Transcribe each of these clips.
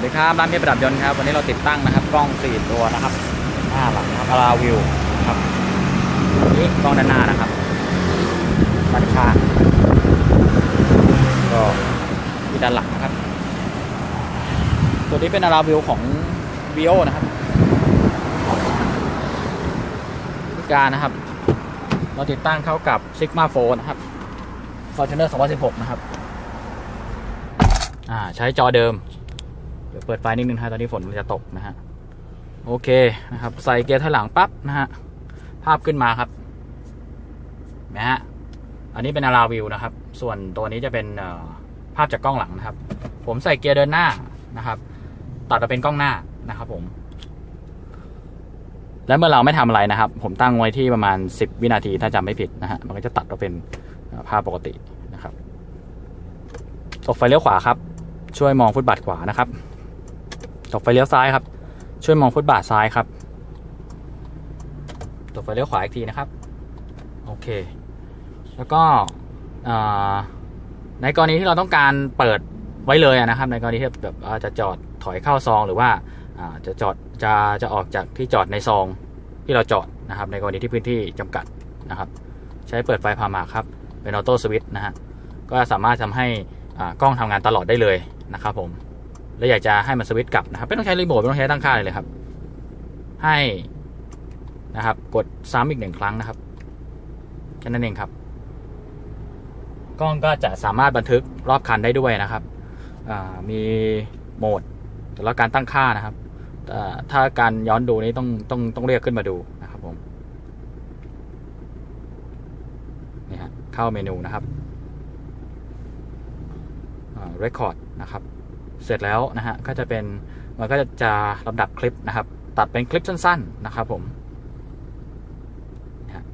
วัสดีครับร้านเพชรประดับยนต์ครับวันนี้เราติดตั้งนะครับ กล้อง 4 ตัวนะครับหน้าหลังนะครับอาราวิวครับนี่กล้องด้านหน้านะครับด้านข้างก็ที่ด้านหลังนะครับ ตัวนี้เป็นอาราวิวของ vivo นะครับวิการนะครับ เราติดตั้งเข้ากับ Sigma 4นะครับ Fortuner 2016 นะครับ อ่า ใช้จอเดิม เดี๋ยวเปิดไฟนิดนึงนะฮะตอนนี้ฝนมันจะตกนะฮะ โอเคนะครับ ใส่เกียร์ถอยหลังปั๊บนะฮะ ภาพขึ้นมาครับนะฮะ อันนี้เป็นอาราวิวนะครับ ส่วนตัวนี้จะเป็นภาพจากกล้องหลังนะครับ ผมใส่เกียร์เดินหน้านะครับ ตัดมาเป็นกล้องหน้านะครับผม และเมื่อเราไม่ทำอะไรนะครับ ผมตั้งไว้ที่ประมาณ 10 วินาทีถ้าจำไม่ผิดนะฮะ มันก็จะตัดมาเป็นภาพปกตินะครับตกไฟเลี้ยวขวาครับ ช่วยมองฟุตบาทขวานะครับ ตกไฟเลี้ยวซ้ายครับ ช่วยมองฟุตบาทซ้ายครับตกไฟเลี้ยวขวาอีกทีนะครับ โอเค แล้วก็ในกรณีที่เราต้องการเปิดไว้เลยนะครับ ในกรณีที่แบบจะจอดถอยเข้าซอง หรือว่าจะจอดจะจะออกจากที่จอดในซองที่เราจอดนะครับ ในกรณีที่พื้นที่จำกัดนะครับ ใช้เปิดไฟพามาครับ เป็นออโต้สวิตช์นะฮะก็สามารถทำให้กล้องทำงานตลอดได้เลยนะครับผม แล้วอยากจะให้มันสวิตช์กลับนะครับ ไม่ต้องใช้รีโมทไม่ต้องใช้ตั้งค่าเลยเลยครับ ให้นะครับ กดซ้ำอีกหนึ่งครั้งนะครับแค่นั้นเองครับกล้องก็จะสามารถบันทึกรอบคันได้ด้วยนะครับมีโหมดแล้วการตั้งค่านะครับถ้าการย้อนดูนี้ต้องต้องต้องเรียกขึ้นมาดูนะครับผมนี่ฮะเข้าเมนูนะครับเรคคอร์ดนะครับ เสร็จแล้วนะฮะก็จะเป็นมันก็จะลำดับคลิปนะครับ ตัดเป็นคลิปสั้น ๆนะครับ ผม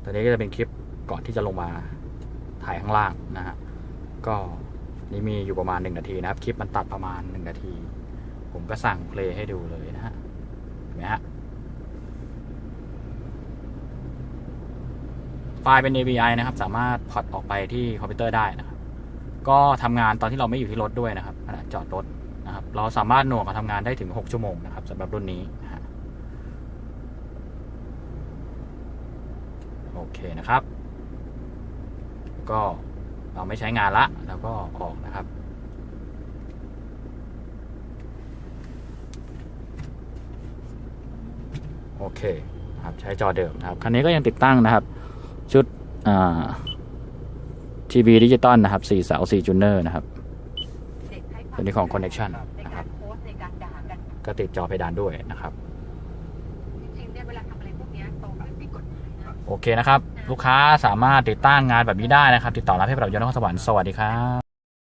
ตอนนี้ก็จะเป็นคลิปก่อนที่จะลงมาถ่ายข้างล่างนะฮะก็นี่มีอยู่ประมาณ 1 นาทีนะครับ คลิปมันตัดประมาณ 1 นาที ผมก็สั่งเพลย์ให้ดูเลยนะฮะเห็นไหมฮะไฟล์เป็น AVI นะครับ สามารถพอร์ตออกไปที่คอมพิวเตอร์ได้นะครับก็ทำงานตอนที่เราไม่อยู่ที่รถด้วยนะครับจอดรถ นะครับ เราสามารถหน่วงการทำงานได้ถึง 6 ชั่วโมงนะครับสำหรับรุ่นนี้โอเคนะครับ ก็เราไม่ใช้งานละ แล้วก็ออกนะครับโอเคครับใช้จอเดิมนะครับคันนี้ก็ยังติดตั้งนะครับ ชุดทีวีดิจิตอลนะครับ4เสา4จูเนอร์นะครับ ตัวนี้ของ Connection นะครับโพสต์ในการด่ากันก็ติดจอเพดานด้วยนะครับจริงๆเนี่ยเวลาทำอะไรพวกเนี้ยโตขึ้นผิดกฎหมายนะโอเคนะครับ ลูกค้าสามารถติดตั้งงานแบบนี้ได้นะครับ ติดต่อร้านเพชรประดับยนต์นครสวรรค์สวัสดีครับ